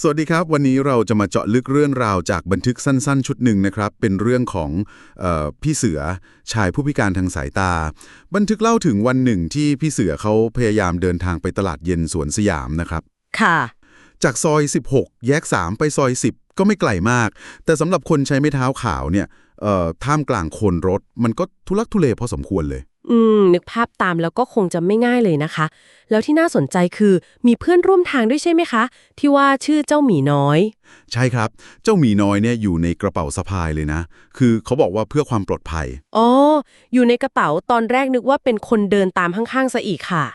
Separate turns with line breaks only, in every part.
สวัสดีครับ วันนี้เราจะมาเจาะลึกเรื่องราวจากบันทึกสั้นๆ ชุดหนึ่งนะครับ เป็นเรื่องของเออพี่เสือชายผู้พิการทางสายตา บันทึกเล่าถึงวันหนึ่งที่พี่เสือเขาพยายามเดินทางไปตลาดเย็นสวนสยามนะครับ
ค่ะ
จากซอย 16 แยก 3 ไปซอย 10 ก็ไม่ไกลมาก แต่สำหรับคนใช้ไม้เท้าขาวเนี่ยเอ่อท่ามกลางคนรถ มันก็ทุลักทุเลพอสมควรเลย
อืม นึกภาพตามแล้วก็คงจะไม่ง่ายเลยนะคะ แล้วที่น่าสนใจคือมีเพื่อนร่วมทางด้วยใช่ไหมคะ ที่ว่าชื่อเจ้าหมีน้อย
ใช่ครับ เจ้าหมีน้อยเนี่ยอยู่ในกระเป๋าสะพายเลยนะ คือเขาบอกว่าเพื่อความปลอดภัย
อ๋อ อยู่ในกระเป๋าตอนแรกนึกว่าเป็นคนเดินตามข้างๆซะอีกค่ะ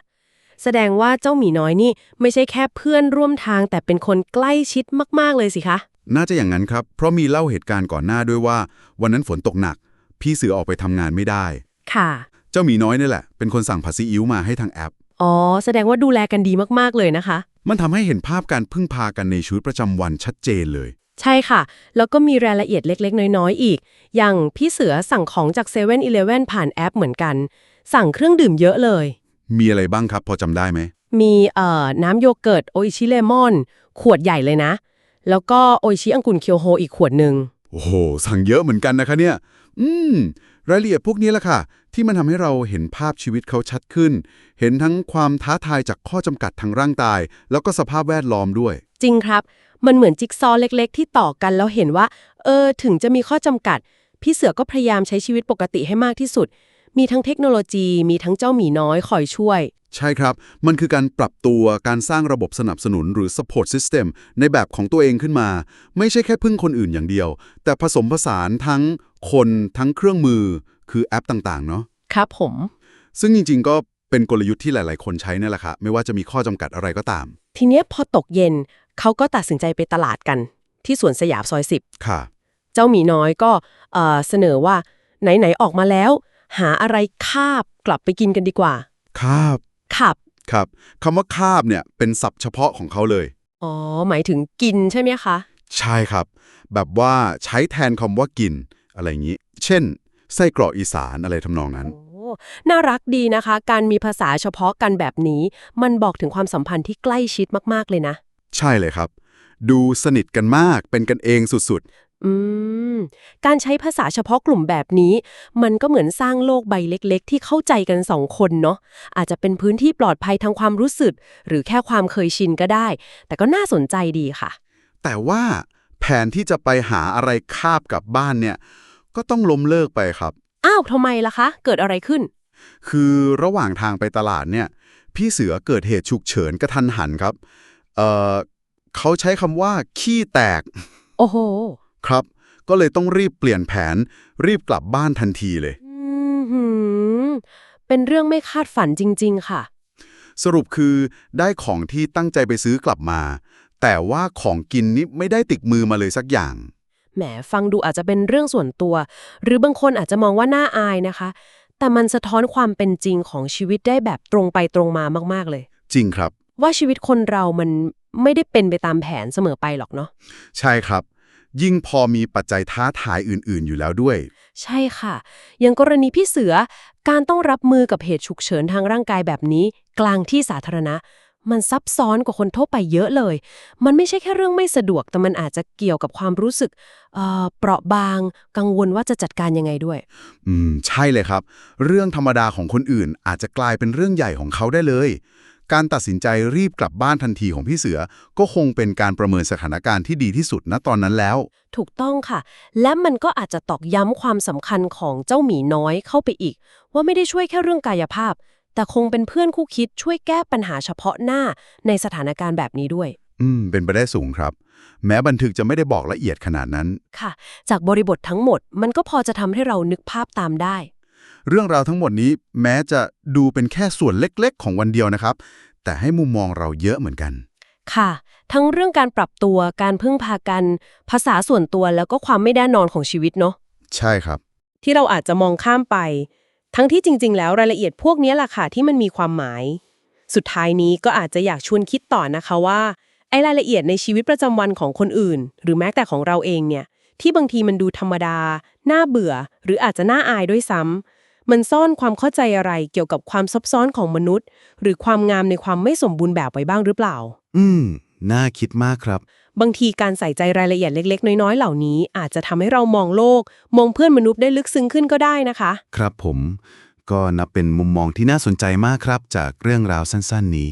แสดงว่าเจ้าหมีน้อยนี่ไม่ใช่แค่เพื่อนร่วมทาง แต่เป็นคนใกล้ชิดมากๆเลยสิคะ
น่าจะอย่างนั้นครับ เพราะมีเล่าเหตุการณ์ก่อนหน้าด้วยว่า วันนั้นฝนตกหนัก พี่เสือออกไปทำงานไม่ได้
ค่ะ
เจ้าหมีน้อยนี่แหละ เป็นคนสั่งผัดซีอิ๊วมาให้ทางแอป
อ๋อ แสดงว่าดูแลกันดีมากๆเลยนะคะ
มันทำให้เห็นภาพการพึ่งพากันในชีวิตประจำวันชัดเจนเลย
ใช่ค่ะ แล้วก็มีรายละเอียดเล็กๆ น้อยๆ อีก อย่างพี่เสือสั่งของจาก7 e เ e ่ e อผ่านแอปเหมือนกัน สั่งเครื่องดื่มเยอะเลย
มีอะไรบ้างครับ พอจำได้ไหม
มีเอ่อน้ำโยเกิร์ตโออิชิเลมอน ขวดใหญ่เลยนะ แล้วก็โออิชิอังกุนเคียวโฮอีกขวดหนึ่ง
โอ้โห สั่งเยอะเหมือนกันนะคะเนี่ย อืม รายละเอียดพวกนี้แหละค่ะ ที่มันทำให้เราเห็นภาพชีวิตเขาชัดขึ้น เห็นทั้งความท้าทายจากข้อจำกัดทางร่างกาย แล้วก็สภาพแวดล้อมด้วย
จริงครับ มันเหมือนจิ๊กซอว์เล็กๆ ที่ต่อกันแล้วเห็นว่า เออ ถึงจะมีข้อจำกัด พี่เสือก็พยายามใช้ชีวิตปกติให้มากที่สุด มีทั้งเทคโนโลยี มีทั้งเจ้าหมีน้อยคอยช่วย
ใช่ครับ มันคือการปรับตัวการสร้างระบบสนับสนุนหรือ support system ในแบบของตัวเองขึ้นมา ไม่ใช่แค่พึ่งคนอื่นอย่างเดียว แต่ผสมผสานทั้งคนทั้งเครื่องมือ คือแอปต่าง ๆ เนาะ
ครับผม
ซึ่งจริง ๆ ก็เป็นกลยุทธ์ที่หลาย ๆ คนใช้นั่นแหละค่ะไม่ว่าจะมีข้อจำกัดอะไรก็ตาม
ทีเนี้ยพอตกเย็นเขาก็ตัดสินใจไปตลาดกัน ที่สวนสยามซอยสิบ
ค่ะ
เจ้าหมีน้อยก็เอ่อเสนอว่าไหน ๆ ออกมาแล้ว หาอะไรคาบกลับไปกินกันดีกว่า
คาบ
ขับ
ครับคำว่าคาบเนี่ยเป็นศัพท์เฉพาะของเขาเลย
อ๋อ หมายถึงกินใช่ไหมคะ
ใช่ครับ แบบว่าใช้แทนคำว่ากินอะไรอย่างนี้ เช่น ไส้กรอกอีสานอะไรทำนองนั้น
โอ้ น่ารักดีนะคะ การมีภาษาเฉพาะกันแบบนี้ มันบอกถึงความสัมพันธ์ที่ใกล้ชิดมากๆเลยนะ
ใช่เลยครับ ดูสนิทกันมากเป็นกันเองสุด
อืม การใช้ภาษาเฉพาะกลุ่มแบบนี้ มันก็เหมือนสร้างโลกใบเล็กๆ ที่เข้าใจกันสองคนเนาะอาจจะเป็นพื้นที่ปลอดภัยทางความรู้สึก หรือแค่ความเคยชินก็ได้ แต่ก็น่าสนใจดีค่ะ
ๆแต่ว่าแผนที่จะไปหาอะไรคาบกลับบ้านเนี่ย ก็ต้องล้มเลิกไปครับ
อ้าวทำไมล่ะคะ เกิดอะไรขึ้น
คือระหว่างทางไปตลาดเนี่ย พี่เสือเกิดเหตุฉุกเฉินกระทันหันครับ เอ่อเขาใช้คำว่าขี้แตก
โอ้โห
ครับ ก็เลยต้องรีบเปลี่ยนแผน รีบกลับบ้านทันทีเลย
อืมหืมเป็นเรื่องไม่คาดฝันจริง ๆ ค่ะ
สรุปคือได้ของที่ตั้งใจไปซื้อกลับมา แต่ว่าของกินนี่ไม่ได้ติดมือมาเลยสักอย่าง
แหมฟังดูอาจจะเป็นเรื่องส่วนตัว หรือบางคนอาจจะมองว่าน่าอายนะคะ แต่มันสะท้อนความเป็นจริงของชีวิตได้แบบตรงไปตรงมามาก ๆ เลย
จริงครับ
ว่าชีวิตคนเรามันไม่ได้เป็นไปตามแผนเสมอไปหรอกเนาะ
ใช่ครับ ยิ่งพอมีปัจจัยท้าทายอื่นๆ อยู่แล้วด้วย
ใช่ค่ะ อย่างกรณีพี่เสือ การต้องรับมือกับเหตุฉุกเฉินทางร่างกายแบบนี้ กลางที่สาธารณะ มันซับซ้อนกว่าคนทั่วไปเยอะเลย มันไม่ใช่แค่เรื่องไม่สะดวก แต่มันอาจจะเกี่ยวกับความรู้สึกเอ่อเปราะบาง กังวลว่าจะจัดการยังไงด้วย
อืม ใช่เลยครับ เรื่องธรรมดาของคนอื่นอาจจะกลายเป็นเรื่องใหญ่ของเขาได้เลย การตัดสินใจรีบกลับบ้านทันทีของพี่เสือ ก็คงเป็นการประเมินสถานการณ์ที่ดีที่สุดณตอนนั้นแล้ว
ถูกต้องค่ะ และมันก็อาจจะตอกย้ำความสำคัญของเจ้าหมีน้อยเข้าไปอีก ว่าไม่ได้ช่วยแค่เรื่องกายภาพ แต่คงเป็นเพื่อนคู่คิดช่วยแก้ปัญหาเฉพาะหน้าในสถานการณ์แบบนี้ด้วย
อืม เป็นไปได้สูงครับ แม้บันทึกจะไม่ได้บอกละเอียดขนาดนั้น
ค่ะ จากบริบททั้งหมด มันก็พอจะทำให้เรานึกภาพตามได้
เรื่องราวทั้งหมดนี้แม้จะดูเป็นแค่ส่วนเล็กๆ ของวันเดียวนะครับ แต่ให้มุมมองเราเยอะเหมือนกัน
ค่ะ ทั้งเรื่องการปรับตัวการพึ่งพากัน ภาษาส่วนตัวแล้วก็ความไม่แน่นอนของชีวิตเนาะ
ใช่ครับ
ที่เราอาจจะมองข้ามไป ทั้งที่จริง ๆ แล้วรายละเอียดพวกนี้แหละค่ะที่มันมีความหมาย สุดท้ายนี้ก็อาจจะอยากชวนคิดต่อนะคะว่าไอ้รายละเอียดในชีวิตประจำวันของคนอื่น หรือแม้แต่ของเราเองเนี่ยที่บางทีมันดูธรรมดา น่าเบื่อ หรืออาจจะน่าอายด้วยซ้ำ มันซ่อนความเข้าใจอะไรเกี่ยวกับความซับซ้อนของมนุษย์ หรือความงามในความไม่สมบูรณ์แบบไว้บ้างหรือเปล่า
อืม น่าคิดมากครับ
บางทีการใส่ใจรายละเอียดเล็ก ๆ น้อย ๆ เหล่านี้ อาจจะทำให้เรามองโลก มองเพื่อนมนุษย์ได้ลึกซึ้งขึ้นก็ได้นะคะ
ครับผม ก็นับเป็นมุมมองที่น่าสนใจมากครับ จากเรื่องราวสั้น ๆ นี้